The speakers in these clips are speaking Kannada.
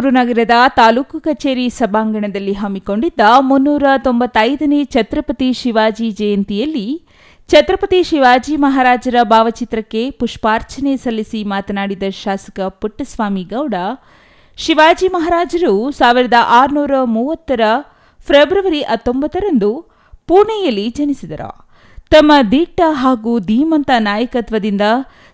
ನಗರದ ತಾಲೂಕು ಕಚೇರಿ ಸಭಾಂಗಣದಲ್ಲಿ ಹಮ್ಮಿಕೊಂಡಿದ್ದ ಮುನ್ನೂರ ತೊಂಬತ್ತೈದನೇ ಛತ್ರಪತಿ ಶಿವಾಜಿ ಜಯಂತಿಯಲ್ಲಿ ಛತ್ರಪತಿ ಶಿವಾಜಿ ಮಹಾರಾಜರ ಭಾವಚಿತ್ರಕ್ಕೆ ಪುಷ್ಪಾರ್ಚನೆ ಸಲ್ಲಿಸಿ ಮಾತನಾಡಿದ ಶಾಸಕ ಪುಟ್ಟಸ್ವಾಮಿ ಗೌಡ, ಶಿವಾಜಿ ಮಹಾರಾಜರು ಸಾವಿರದ ಆರುನೂರ ಮೂವತ್ತರ ಫೆಬ್ರವರಿ ಹತ್ತೊಂಬತ್ತರಂದು ಪುಣೆಯಲ್ಲಿ ಜನಿಸಿದರು. ತಮ್ಮ ದಿಟ್ಟ ಹಾಗೂ ಧೀಮಂತ ನಾಯಕತ್ವದಿಂದ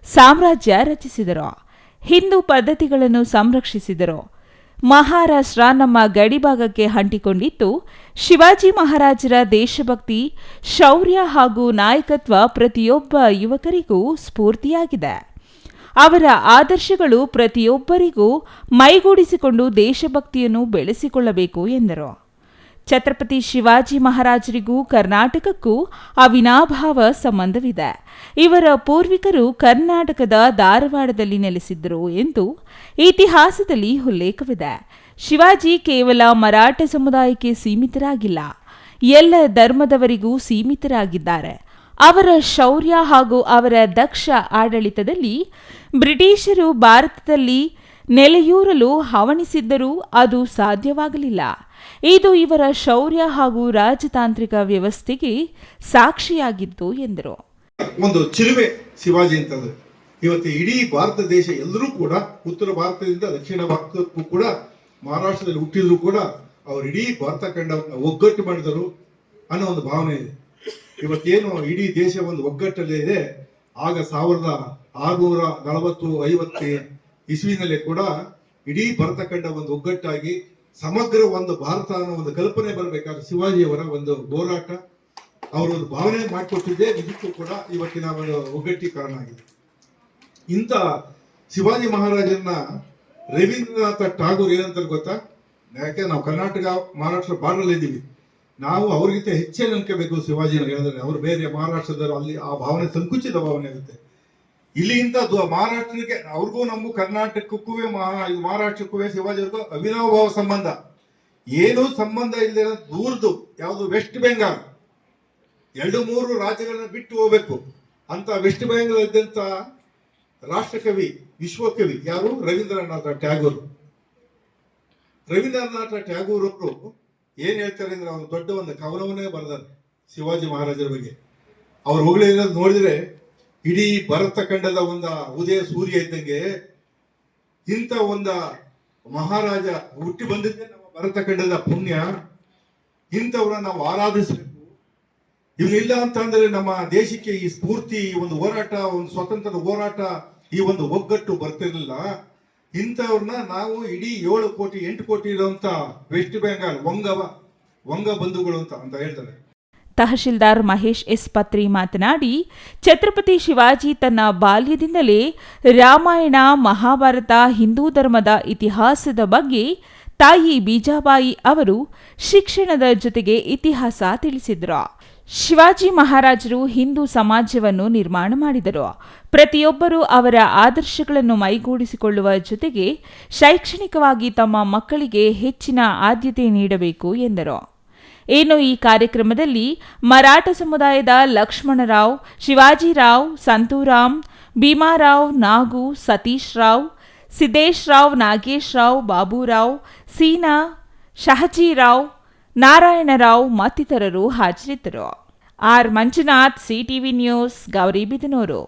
ಸಾಮ್ರಾಜ್ಯ ರಚಿಸಿದರು. ಹಿಂದೂ ಪದ್ಧತಿಗಳನ್ನು ಸಂರಕ್ಷಿಸಿದರು. ಮಹಾರಾಷ್ಟ್ರ ನಮ್ಮ ಗಡಿಭಾಗಕ್ಕೆ ಅಂಟಿಕೊಂಡಿತ್ತು. ಶಿವಾಜಿ ಮಹಾರಾಜರ ದೇಶಭಕ್ತಿ, ಶೌರ್ಯ ಹಾಗೂ ನಾಯಕತ್ವ ಪ್ರತಿಯೊಬ್ಬ ಯುವಕರಿಗೂ ಸ್ಫೂರ್ತಿಯಾಗಿದೆ. ಅವರ ಆದರ್ಶಗಳು ಪ್ರತಿಯೊಬ್ಬರಿಗೂ ಮೈಗೂಡಿಸಿಕೊಂಡು ದೇಶಭಕ್ತಿಯನ್ನು ಬೆಳೆಸಿಕೊಳ್ಳಬೇಕು ಎಂದರು. ಛತ್ರಪತಿ ಶಿವಾಜಿ ಮಹಾರಾಜರಿಗೂ ಕರ್ನಾಟಕಕ್ಕೂ ಅವಿನಾಭಾವ ಸಂಬಂಧವಿದೆ. ಇವರ ಪೂರ್ವಿಕರು ಕರ್ನಾಟಕದ ಧಾರವಾಡದಲ್ಲಿ ನೆಲೆಸಿದ್ದರು ಎಂದು ಇತಿಹಾಸದಲ್ಲಿ ಉಲ್ಲೇಖವಿದೆ. ಶಿವಾಜಿ ಕೇವಲ ಮರಾಠ ಸಮುದಾಯಕ್ಕೆ ಸೀಮಿತರಾಗಿಲ್ಲ. ಎಲ್ಲ ಧರ್ಮದವರಿಗೂ ಸೀಮಿತರಾಗಿದ್ದಾರೆ. ಅವರ ಶೌರ್ಯ ಹಾಗೂ ಅವರ ದಕ್ಷ ಆಡಳಿತದಲ್ಲಿ ಬ್ರಿಟಿಷರು ಭಾರತದಲ್ಲಿ ನೆಲೆಯೂರಲು ಹವಣಿಸಿದ್ದರೂ ಅದು ಸಾಧ್ಯವಾಗಲಿಲ್ಲ. ಇದು ಇವರ ಶೌರ್ಯ ಹಾಗೂ ರಾಜತಾಂತ್ರಿಕ ವ್ಯವಸ್ಥೆಗೆ ಸಾಕ್ಷಿಯಾಗಿತ್ತು ಎಂದರು. ಒಂದು ಚಿಲುಮೆ ಶಿವಾಜಿ ಅಂತಂದ್ರೆ. ಇವತ್ತು ಇಡೀ ಭಾರತ ದೇಶ ಎಲ್ಲರೂ ಕೂಡ, ಉತ್ತರ ಭಾರತದಿಂದ ದಕ್ಷಿಣ ಭಾರತಕ್ಕೂ ಕೂಡ, ಮಹಾರಾಷ್ಟ್ರದಲ್ಲಿ ಹುಟ್ಟಿದ್ರು ಕೂಡ, ಅವ್ರು ಇಡೀ ಭಾರತ ಖಂಡವನ್ನು ಒಗ್ಗಟ್ಟು ಮಾಡಿದರು ಅನ್ನೋ ಒಂದು ಭಾವನೆ ಇದೆ. ಇವತ್ತೇನು ಇಡೀ ದೇಶ ಒಂದು ಒಗ್ಗಟ್ಟಲ್ಲೇ ಇದೆ, ಆಗ ಸಾವಿರದ ಆರುನೂರ ನಲವತ್ತು ಐವತ್ತು ಇಸ್ವಿನಲ್ಲಿ ಕೂಡ ಇಡೀ ಭಾರತ ಖಂಡ ಒಂದು ಒಗ್ಗಟ್ಟಾಗಿ ಸಮಗ್ರ ಒಂದು ಭಾರತ ಅನ್ನೋ ಒಂದು ಕಲ್ಪನೆ ಬರಬೇಕಾದ್ರೆ ಶಿವಾಜಿಯವರ ಒಂದು ಹೋರಾಟ, ಅವರು ಒಂದು ಭಾವನೆ ಮಾಡಿಕೊಟ್ಟಿದ್ದೇ ಇದಕ್ಕೂ ಕೂಡ ಇವತ್ತಿನ ಒಂದು ಒಗ್ಗಟ್ಟಿ ಕಾರಣ ಆಗಿದೆ. ಇಂಥ ಶಿವಾಜಿ ಮಹಾರಾಜರನ್ನ ರವೀಂದ್ರನಾಥ ಠಾಗೂರ್ ಏನಂತ ಗೊತ್ತಾ? ಯಾಕೆ ನಾವು ಕರ್ನಾಟಕ, ಮಹಾರಾಷ್ಟ್ರ ಬಾರ್ಡರ್ ಇದ್ದೀವಿ. ನಾವು ಅವ್ರಿಗಿಂತ ಹೆಚ್ಚೇ ನಂಬ್ಕೋಬೇಕು ಶಿವಾಜಿನ ಹೇಳಿದ್ರೆ. ಅವರು ಬೇರೆ ಮಹಾರಾಷ್ಟ್ರದವರು ಅಲ್ಲಿ ಆ ಭಾವನೆ ಸಂಕುಚಿತ ಭಾವನೆ ಇರುತ್ತೆ. ಇಲ್ಲಿಂದ ಮಹಾರಾಷ್ಟ್ರಕ್ಕೆ, ಅವ್ರಿಗೂ ನಮ್ಮ ಕರ್ನಾಟಕಕ್ಕೂ ಮಹಾರಾಷ್ಟ್ರಕ್ಕೂ ಶಿವಾಜಿಗೂ ಅವಿನಾಭಾವ ಸಂಬಂಧ. ಏನೂ ಸಂಬಂಧ ಇಲ್ಲದೆ ದೂರದು, ಯಾವುದು ವೆಸ್ಟ್ ಬೆಂಗಾಲ್ ಎರಡು ಮೂರು ರಾಜ್ಯಗಳನ್ನ ಬಿಟ್ಟು ಹೋಗ್ಬೇಕು. ಅಂತ ವೆಸ್ಟ್ ಬೆಂಗಾಲ್ ಇದ್ದಂತ ರಾಷ್ಟ್ರಕವಿ, ವಿಶ್ವಕವಿ ಯಾರು? ರವೀಂದ್ರನಾಥ ಟ್ಯಾಗೂರ್. ರವೀಂದ್ರನಾಥ ಟ್ಯಾಗೂರ್ ಅವರು ಏನ್ ಹೇಳ್ತಾರೆ ಅಂದ್ರೆ ಅವ್ರು ದೊಡ್ಡ ಒಂದು ಕವನವನ್ನೇ ಬರೆದಾರೆ ಶಿವಾಜಿ ಮಹಾರಾಜರ ಬಗ್ಗೆ. ಅವ್ರು ಹೊಗಳಿರೋದು ನೋಡಿದ್ರೆ ಇಡೀ ಭರತ ಖಂಡದ ಒಂದ ಉದಯ ಸೂರ್ಯ ಇದ್ದಂಗೆ ಇಂಥ ಒಂದ ಮಹಾರಾಜ ಹುಟ್ಟಿ ಬಂದಿದ್ದೆ ನಮ್ಮ ಭರತ ಖಂಡದ ಪುಣ್ಯ. ಇಂಥವ್ರನ್ನ ನಾವು ಆರಾಧಿಸಬೇಕು. ಇವನಿಲ್ಲ ಅಂತ ಅಂದ್ರೆ ನಮ್ಮ ದೇಶಕ್ಕೆ ಈ ಸ್ಫೂರ್ತಿ, ಈ ಒಂದು ಹೋರಾಟ, ಒಂದು ಸ್ವತಂತ್ರದ ಹೋರಾಟ, ಈ ಒಂದು ಒಗ್ಗಟ್ಟು ಬರ್ತಿರ್ಲಿಲ್ಲ. ಇಂಥವ್ರನ್ನ ನಾವು ಇಡೀ ಏಳು ಕೋಟಿ, ಎಂಟು ಕೋಟಿ ಇರುವಂತ ವೆಸ್ಟ್ ಬೆಂಗಾಲ್, ವಂಗವ ವಂಗ ಬಂಧುಗಳು ಅಂತ ಅಂತ ಹೇಳ್ತಾರೆ. ತಹಶೀಲ್ದಾರ್ ಮಹೇಶ್ ಎಸ್ ಪತ್ರಿ ಮಾತನಾಡಿ, ಛತ್ರಪತಿ ಶಿವಾಜಿ ತನ್ನ ಬಾಲ್ಯದಿಂದಲೇ ರಾಮಾಯಣ, ಮಹಾಭಾರತ, ಹಿಂದೂ ಧರ್ಮದ ಇತಿಹಾಸದ ಬಗ್ಗೆ ತಾಯಿ ಬೀಜಾಬಾಯಿ ಅವರು ಶಿಕ್ಷಣದ ಜೊತೆಗೆ ಇತಿಹಾಸ ತಿಳಿಸಿದರು. ಶಿವಾಜಿ ಮಹಾರಾಜರು ಹಿಂದೂ ಸಮಾಜವನ್ನು ನಿರ್ಮಾಣ ಮಾಡಿದರು. ಪ್ರತಿಯೊಬ್ಬರೂ ಅವರ ಆದರ್ಶಗಳನ್ನು ಮೈಗೂಡಿಸಿಕೊಳ್ಳುವ ಜೊತೆಗೆ ಶೈಕ್ಷಣಿಕವಾಗಿ ತಮ್ಮ ಮಕ್ಕಳಿಗೆ ಹೆಚ್ಚಿನ ಆದ್ಯತೆ ನೀಡಬೇಕು ಎಂದರು. ಇನ್ನು ಈ ಕಾರ್ಯಕ್ರಮದಲ್ಲಿ? ಮರಾಠ ಸಮುದಾಯದ ಲಕ್ಷ್ಮಣರಾವ್, ಶಿವಾಜಿರಾವ್, ಸಂತೂರಾಮ್, ಭೀಮಾರಾವ್, ನಾಗು ಸತೀಶ್ ರಾವ್ ಸಿದ್ದೇಶ್ ರಾವ್ ನಾಗೇಶ್ ರಾವ್ ಬಾಬುರಾವ್, ಸೀನಾ, ಶಹಜಿರಾವ್, ನಾರಾಯಣರಾವ್ ಮತ್ತಿತರರು ಹಾಜರಿದ್ದರು. R Manjunath, CTV news Gauribidanur